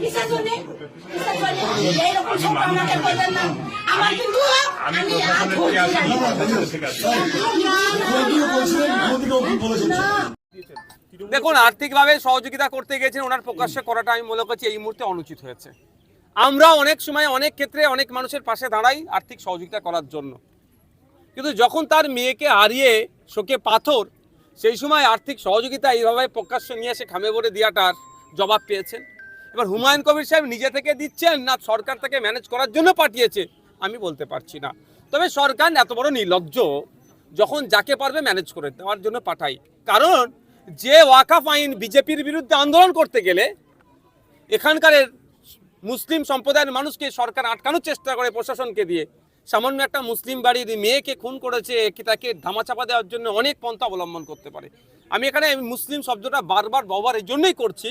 কিসের জন্য কিসের জন্য এইরকম সব আমাকে বলবেন না আমার কিন্তু আমি দেখুন আর্থিকভাবে সহযোগিতা করতে গেছেন ওনার প্রকাশ্যে করাটা আমি মনে করছি এই মুহূর্তে অনুচিত হয়েছে আমরা অনেক সময় অনেক ক্ষেত্রে অনেক মানুষের পাশে দাঁড়াই আর্থিক সহযোগিতা করার জন্য কিন্তু যখন তার মেয়েকে হারিয়ে শোকে পাথর সেই সময় আর্থিক সহযোগিতা এইভাবে প্রকাশ্যে নিয়ে এসে খামে ভরে দেওয়াটার জবাব পেয়েছেন এবার হুমায়ুন কবির সাহেব নিজে থেকে দিচ্ছেন না সরকার থেকে ম্যানেজ করার জন্য পাঠিয়েছে, আমি বলতে পারছি না। তবে সরকার এত বড় নির্লজ্জ, যখন যাকে পারবে ম্যানেজ করে দেওয়ার জন্য পাঠাই কারণ, যে ওয়াকাফ আইন বিজেপির বিরুদ্ধে আন্দোলন করতে গেলে এখানকার মুসলিম সম্প্রদায়ের মানুষকে সরকার আটকানোর চেষ্টা করে প্রশাসনকে দিয়ে। সামান্য একটা মুসলিম বাড়ির মেয়েকে খুন করেছে কি তাকে ধামাচাপা দেওয়ার জন্য অনেক পন্থা অবলম্বন করতে পারে। আমি এখানে মুসলিম শব্দটা বারবার ব্যবহার এই জন্যই করছি,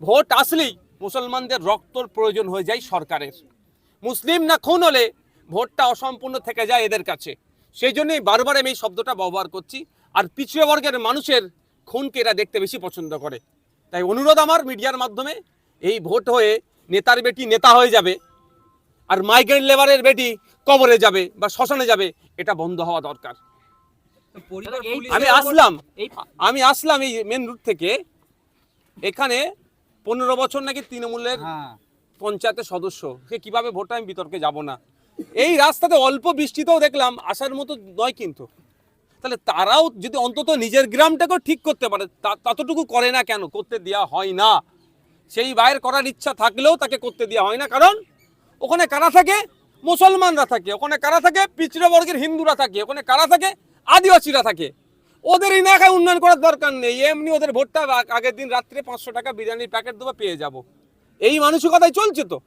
ভোট আসলেই মুসলমানদের রক্তর প্রয়োজন হয়ে যায় সরকারের। মুসলিম না খুন হলে ভোটটা অসম্পূর্ণ থেকে যায় এদের কাছে। সেই জন্যই বারবার আমি এই শব্দটা ব্যবহার করছি। আর পিছিয়ে বর্গের মানুষের খুনকে এরা দেখতে বেশি পছন্দ করে। তাই অনুরোধ আমার মিডিয়ার মাধ্যমে এই ভোট হয়ে নেতার বেটি নেতা হয়ে যাবে আর মাইগ্রেন্ট লেবারের বেটি কবরে যাবে বা শ্মশানে যাবে এটা বন্ধ হওয়া দরকার। আমি আসলাম। আমি আসলাম এই মেন রুট থেকে। এখানে পনেরো বছর নাকি তৃণমূলের হ্যাঁ। পঞ্চায়েতের সদস্য। সে কীভাবে ভোট আমি বিতর্কে যাব না। এই রাস্তাতে অল্প বৃষ্টিতেও দেখলাম আসার মতো নয় কিন্তু। তাহলে তারাও যদি অন্তত নিজের গ্রামটাকেও ঠিক করতে পারে ততটুকু করে না কেন? করতে দেওয়া হয় না। সেই বাইরের করার ইচ্ছা থাকলেও তাকে করতে দেওয়া হয় না। কারণ ওখানে কারা থাকে? মুসলমানরা থাকে। ওখানে কারা থাকে? পিছড়ে বর্গের হিন্দুরা থাকে। ওখানে কারা থাকে? আদিবাসীরা থাকে। ওদের এলাকায় উন্নয়ন করার দরকার নেই। এমনি ওদের ভোটটা আগের দিন রাত্রে পাঁচশো টাকা বিরিয়ানির প্যাকেট দেবো পেয়ে যাব। এই মানসিকতাই চলছে তো।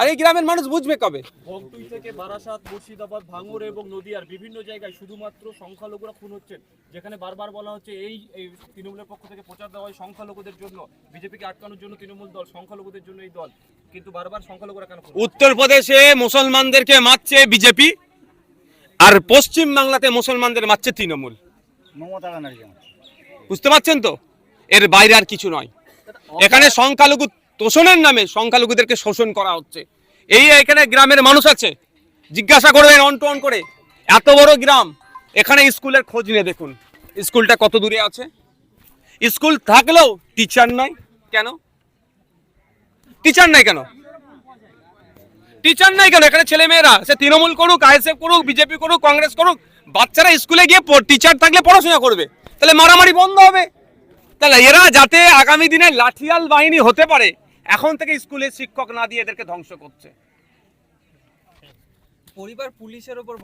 আর এই গ্রামের মানুষ বুঝবে কবে? বগটুই থেকে বারাসাত মুর্শিদাবাদ ভাঙড় এবং নদিয়ার বিভিন্ন জায়গায় শুধুমাত্র সংখ্যালঘুরা খুন হচ্ছেন। যেখানে বারবার বলা হচ্ছে এই এই তৃণমূলের পক্ষ থেকে প্রচার দেওয়া হয় সংখ্যালঘুদের জন্য। বিজেপিকে আটকানোর জন্য তৃণমূল দল সংখ্যালঘুদের জন্য এই দল। কিন্তু বারবার সংখ্যালঘুরা কেন উত্তরপ্রদেশে মুসলমানদেরকে মারছে বিজেপি আর পশ্চিম বাংলাতে মুসলমানদের মারছে তৃণমূল। বুঝতে পারছেন তো? এর বাইরে আর কিছু নয়। এখানে সংখ্যালঘু তোষণের নামে সংখ্যালঘুদেরকে শোষণ করা হচ্ছে। এই এখানে গ্রামের মানুষ আছে। জিজ্ঞাসা করবেন অন টু অন করে। এত বড় গ্রাম, এখানে স্কুলের খোঁজ নিয়ে দেখুন। স্কুলটা কত দূরে আছে? স্কুল থাকলেও টিচার নাই। কেন? টিচার নাই কেন? টিচার নাই কেন? এখানে ছেলে মেয়েরা সে তৃণমূল করুক, আইএসএফ করুক, বিজেপি করুক, কংগ্রেস করুক, বাচ্চারা স্কুলে গিয়ে টিচার থাকলে পড়াশোনা করবে। তাহলে মারামারি বন্ধ হবে। তাহলে এরা যাতে আগামী দিনে লাঠিয়াল বাহিনী হতে পারে, এখন থেকে স্কুলে শিক্ষক না দিয়ে এদেরকে ধ্বংস করছে। পরিবার পুলিশের ওপর